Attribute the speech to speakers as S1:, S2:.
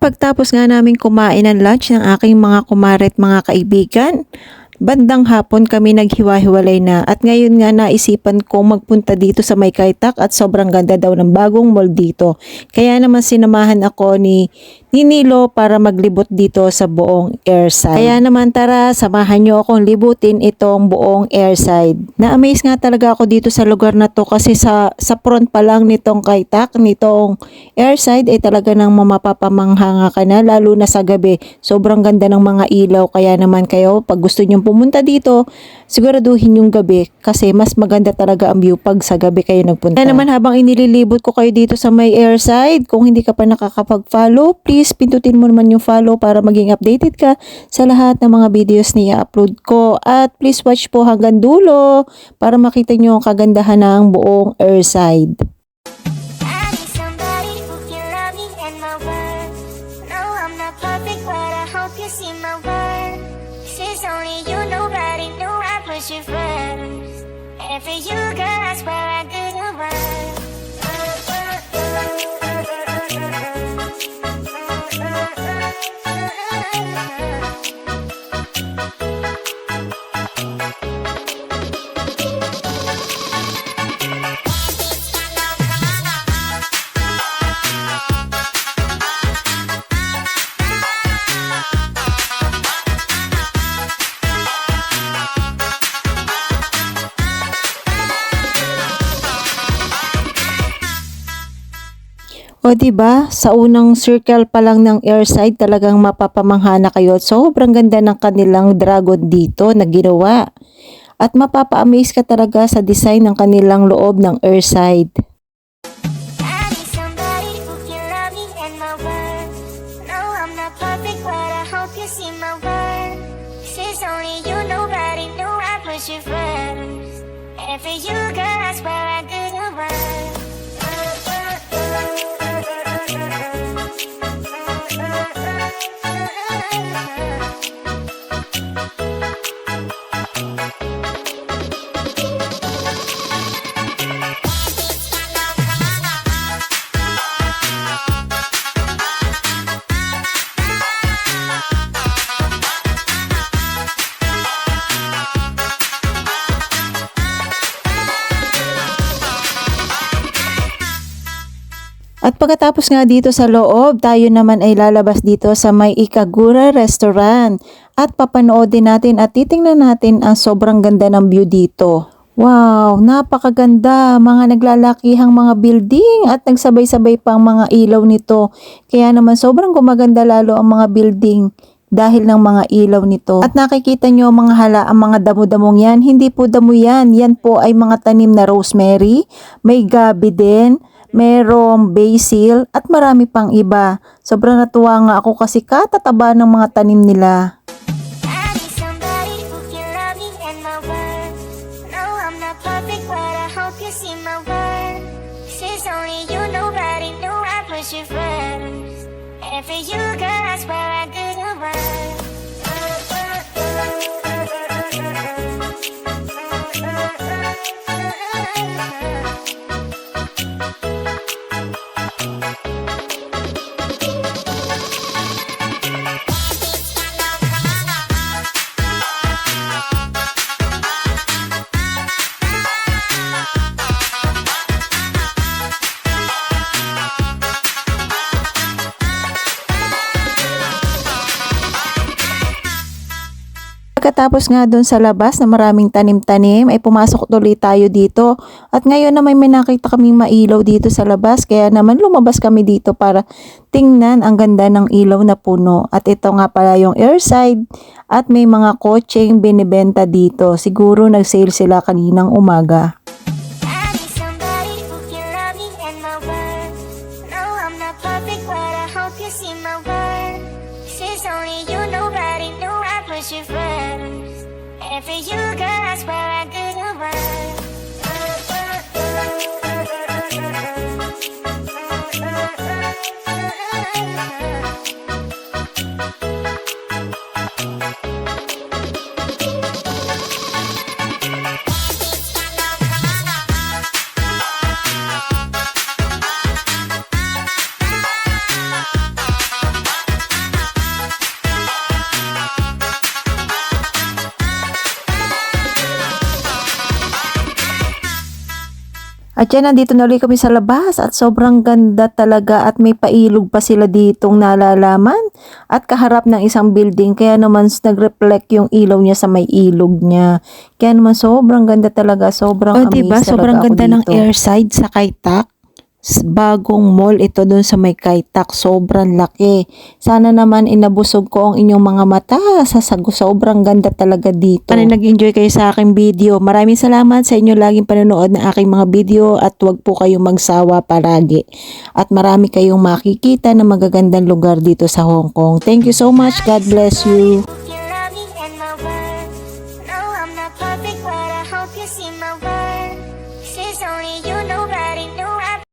S1: pagtapos nga namin kumain ng lunch ng aking mga kumaret mga kaibigan, bandang hapon kami naghiwa-hiwalay na at ngayon nga naisipan kong magpunta dito sa May at sobrang ganda daw ng bagong mall dito. Kaya naman sinamahan ako ni Ninilo para maglibot dito sa buong airside. Kaya naman tara, samahan nyo akong libutin itong buong airside. Na-amaze nga talaga ako dito sa lugar na to kasi sa, sa front pa lang nitong Kaitak, nitong airside ay talaga nang mamapapamangha ka na lalo na sa gabi. Sobrang ganda ng mga ilaw kaya naman kayo pag gusto nyo pumunta dito, siguraduhin yung gabi kasi mas maganda talaga ang view pag sa gabi kayo nagpunta. Kaya naman habang inililibot ko kayo dito sa may airside, kung hindi ka pa nakakapag-follow, please pindutin mo naman yung follow para maging updated ka sa lahat ng mga videos na i-upload ko. At please watch po hanggang dulo para makita nyo ang kagandahan ng buong airside.
S2: You first. And for you, girl, I swear I do the work.
S1: O ba sa unang circle pa lang ng airside talagang mapapamangha na kayo. Sobrang ganda ng kanilang dragon dito na ginawa. At mapapa-amaze ka talaga sa design ng kanilang loob ng airside.
S2: I need somebody who can love me
S1: At pagkatapos nga dito sa loob, tayo naman ay lalabas dito sa may Ikagura Restaurant. At papanoodin natin at titingnan natin ang sobrang ganda ng view dito. Wow, napakaganda. Mga naglalakihang mga building at nagsabay-sabay pang mga ilaw nito. Kaya naman sobrang gumaganda lalo ang mga building dahil ng mga ilaw nito. At nakikita nyo mga hala ang mga damo-damong yan. Hindi po damo yan. Yan po ay mga tanim na rosemary. May gabi din merong basil at marami pang iba. Sobrang natuwa nga ako kasi katataba ng mga tanim nila.
S2: Only you, nobody I swear I
S1: Pagkatapos nga doon sa labas na maraming tanim-tanim ay pumasok tuloy tayo dito. At ngayon naman may nakita kaming mailaw dito sa labas kaya naman lumabas kami dito para tingnan ang ganda ng ilaw na puno. At ito nga pala yung airside at may mga kotseng binibenta dito. Siguro nag-sale sila kaninang umaga.
S2: Only you, nobody knew I put you first. And for you, girl, I swear I do the work.
S1: At yan, nandito na ulit kami sa labas at sobrang ganda talaga at may pailog pa sila ditong nalalaman at kaharap ng isang building kaya naman nag-reflect yung ilaw niya sa may ilog niya. Kaya naman sobrang ganda talaga, sobrang
S3: Oh,
S1: amazed
S3: diba? Sobrang ganda ng
S1: dito.
S3: airside sa Kaitak.
S1: Bagong mall ito doon sa may Kaitak. Sobrang laki. Sana naman inabusog ko ang inyong mga mata. Sa sago, sobrang ganda talaga dito.
S3: Sana nag-enjoy kayo sa aking video. Maraming salamat sa inyo laging panonood ng aking mga video at huwag po kayong magsawa palagi.
S1: At marami kayong makikita na magagandang lugar dito sa Hong Kong. Thank you so much. God bless you.